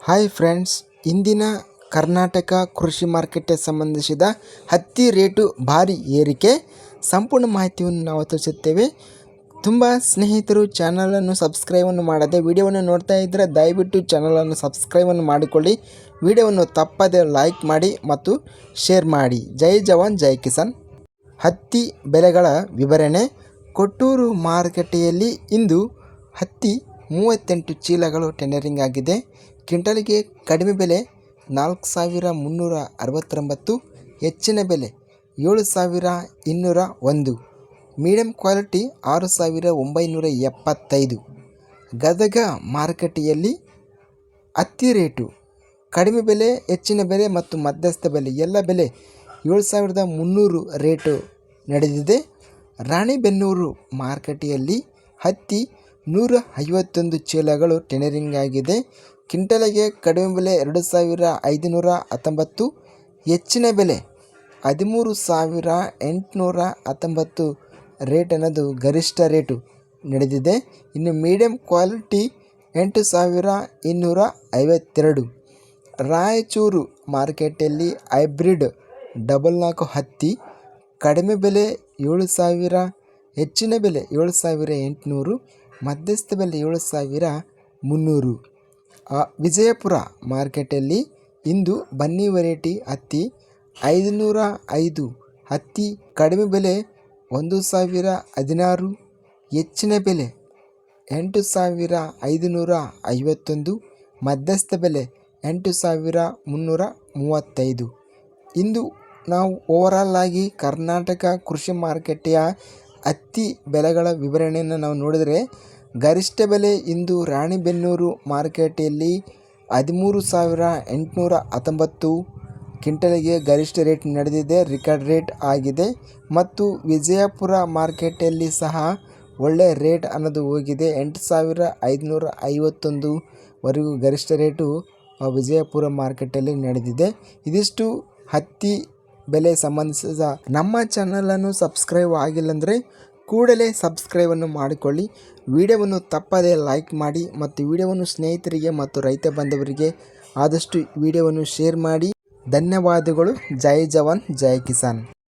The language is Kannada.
ಹಾಯ್ ಫ್ರೆಂಡ್ಸ್ ಇಂದಿನ ಕರ್ನಾಟಕ ಕೃಷಿ ಮಾರ್ಕೆಟ್ಗೆ ಸಂಬಂಧಿಸಿದ ಹತ್ತಿ ರೇಟು ಭಾರಿ ಏರಿಕೆ ಸಂಪೂರ್ಣ ಮಾಹಿತಿಯನ್ನು ನಾವು ತಿಳಿಸುತ್ತೇವೆ. ತುಂಬ ಸ್ನೇಹಿತರು ಚಾನಲನ್ನು ಸಬ್ಸ್ಕ್ರೈಬನ್ನು ಮಾಡದೆ ವಿಡಿಯೋವನ್ನು ನೋಡ್ತಾ ಇದ್ದರೆ ದಯವಿಟ್ಟು ಚಾನಲನ್ನು ಸಬ್ಸ್ಕ್ರೈಬನ್ನು ಮಾಡಿಕೊಳ್ಳಿ. ವಿಡಿಯೋವನ್ನು ತಪ್ಪದೆ ಲೈಕ್ ಮಾಡಿ ಮತ್ತು ಶೇರ್ ಮಾಡಿ. ಜೈ ಜವಾನ್, ಜೈ ಕಿಸಾನ್. ಹತ್ತಿ ಬೆಲೆಗಳ ವಿವರಣೆ. ಕೊಟ್ಟೂರು ಮಾರುಕಟ್ಟೆಯಲ್ಲಿ ಇಂದು ಹತ್ತಿ ಮೂವತ್ತೆಂಟು ಚೀಲಗಳು ಟೆಂಡರಿಂಗ್ ಆಗಿದೆ. ಕ್ವಿಂಟಲ್ಗೆ ಕಡಿಮೆ ಬೆಲೆ ನಾಲ್ಕು ಸಾವಿರ ಮುನ್ನೂರ ಅರವತ್ತೊಂಬತ್ತು, ಹೆಚ್ಚಿನ ಬೆಲೆ ಏಳು ಸಾವಿರ ಇನ್ನೂರ ಒಂದು, ಮೀಡಿಯಂ ಕ್ವಾಲಿಟಿ ಆರು ಸಾವಿರ ಒಂಬೈನೂರ ಎಪ್ಪತ್ತೈದು. ಗದಗ ಮಾರುಕಟ್ಟೆಯಲ್ಲಿ ಅತ್ತಿ ರೇಟು, ಕಡಿಮೆ ಬೆಲೆ, ಹೆಚ್ಚಿನ ಬೆಲೆ ಮತ್ತು ಮಧ್ಯಸ್ಥ ಬೆಲೆ, ಎಲ್ಲ ಬೆಲೆ ಏಳು ಸಾವಿರದ ಮುನ್ನೂರು ರೇಟು ನಡೆದಿದೆ. ರಾಣಿಬೆನ್ನೂರು ಮಾರುಕಟ್ಟೆಯಲ್ಲಿ ಹತ್ತಿ ನೂರ ಐವತ್ತೊಂದು ಚೀಲಗಳು ಟೆನರಿಂಗ್ ಆಗಿದೆ. ಕ್ವಿಂಟಲಿಗೆ ಕಡಿಮೆ ಬೆಲೆ ಎರಡು ಸಾವಿರ ಐದುನೂರ ಹತ್ತೊಂಬತ್ತು, ಹೆಚ್ಚಿನ ಬೆಲೆ ಹದಿಮೂರು ಸಾವಿರ ಎಂಟುನೂರ ಹತ್ತೊಂಬತ್ತು ರೇಟ್ ಅನ್ನೋದು ಗರಿಷ್ಠ ರೇಟು ನಡೆದಿದೆ. ಇನ್ನು ಮೀಡಿಯಂ ಕ್ವಾಲಿಟಿ ಎಂಟು ಸಾವಿರ ಇನ್ನೂರ ಐವತ್ತೆರಡು. ರಾಯಚೂರು ಮಾರ್ಕೆಟಲ್ಲಿ ಹೈಬ್ರಿಡ್ ಡಬಲ್ ನಾಲ್ಕು ಹತ್ತಿ, ಕಡಿಮೆ ಬೆಲೆ ಏಳು ಸಾವಿರ, ಹೆಚ್ಚಿನ ಬೆಲೆ ಏಳು ಸಾವಿರ ಎಂಟುನೂರು ಮಧ್ಯಸ್ಥ ಬೆಲೆ ಏಳು ಸಾವಿರ ಮುನ್ನೂರು. ವಿಜಯಪುರ ಮಾರ್ಕೆಟಲ್ಲಿ ಇಂದು ಬನ್ನಿ ವೆರೈಟಿ ಹತ್ತಿ ಐದುನೂರ ಐದು. ಹತ್ತಿ ಕಡಿಮೆ ಬೆಲೆ ಒಂದು ಸಾವಿರ ಹದಿನಾರು. ಹೆಚ್ಚಿನ ಬೆಲೆ ಎಂಟು ಸಾವಿರ ಐದುನೂರ ಐವತ್ತೊಂದು. ಮಧ್ಯಸ್ಥ ಬೆಲೆ ಎಂಟು ಸಾವಿರ ಮುನ್ನೂರ ಮೂವತ್ತೈದು. ಇಂದು ನಾವು ಓವರಾಲ್ ಆಗಿ ಕರ್ನಾಟಕ ಕೃಷಿ ಮಾರುಕಟ್ಟೆಯ ಹತ್ತಿ ಬೆಲೆಗಳ ವಿವರಣೆಯನ್ನು ನಾವು ನೋಡಿದರೆ ಗರಿಷ್ಠ ಬೆಲೆ ಇಂದು ರಾಣಿಬೆನ್ನೂರು ಮಾರುಕಟ್ಟೆಯಲ್ಲಿ ಹದಿಮೂರು ಸಾವಿರ ಎಂಟುನೂರ ಹತ್ತೊಂಬತ್ತು ಕ್ವಿಂಟಲಿಗೆ ಗರಿಷ್ಠ ರೇಟ್ ನಡೆದಿದೆ ರಿಕಾರ್ಡ್ ರೇಟ್ ಆಗಿದೆ ಮತ್ತು ವಿಜಯಪುರ ಮಾರ್ಕೆಟಲ್ಲಿ ಸಹ ಒಳ್ಳೆಯ ರೇಟ್ ಅನ್ನೋದು ಹೋಗಿದೆ. ಎಂಟು ಸಾವಿರ ಐದುನೂರ ಐವತ್ತೊಂದುವರೆಗೂ ಗರಿಷ್ಠ ರೇಟು ವಿಜಯಪುರ ಮಾರ್ಕೆಟಲ್ಲಿ ನಡೆದಿದೆ. ಇದಿಷ್ಟು ಹತ್ತಿ ಬೆಲೆ ಸಂಬಂಧಿಸಿದ ನಮ್ಮ ಚಾನಲನ್ನು ಸಬ್ಸ್ಕ್ರೈಬ್ ಆಗಿಲ್ಲಂದರೆ ಕೂಡಲೇ ಸಬ್ಸ್ಕ್ರೈಬನ್ನು ಮಾಡಿಕೊಳ್ಳಿ. ವಿಡಿಯೋವನ್ನು ತಪ್ಪದೇ ಲೈಕ್ ಮಾಡಿ ಮತ್ತು ವಿಡಿಯೋವನ್ನು ಸ್ನೇಹಿತರಿಗೆ ಮತ್ತು ರೈತ ಬಾಂಧವರಿಗೆ ಆದಷ್ಟು ವಿಡಿಯೋವನ್ನು ಶೇರ್ ಮಾಡಿ. ಧನ್ಯವಾದಗಳು. ಜೈ ಜವಾನ್, ಜೈ ಕಿಸಾನ್.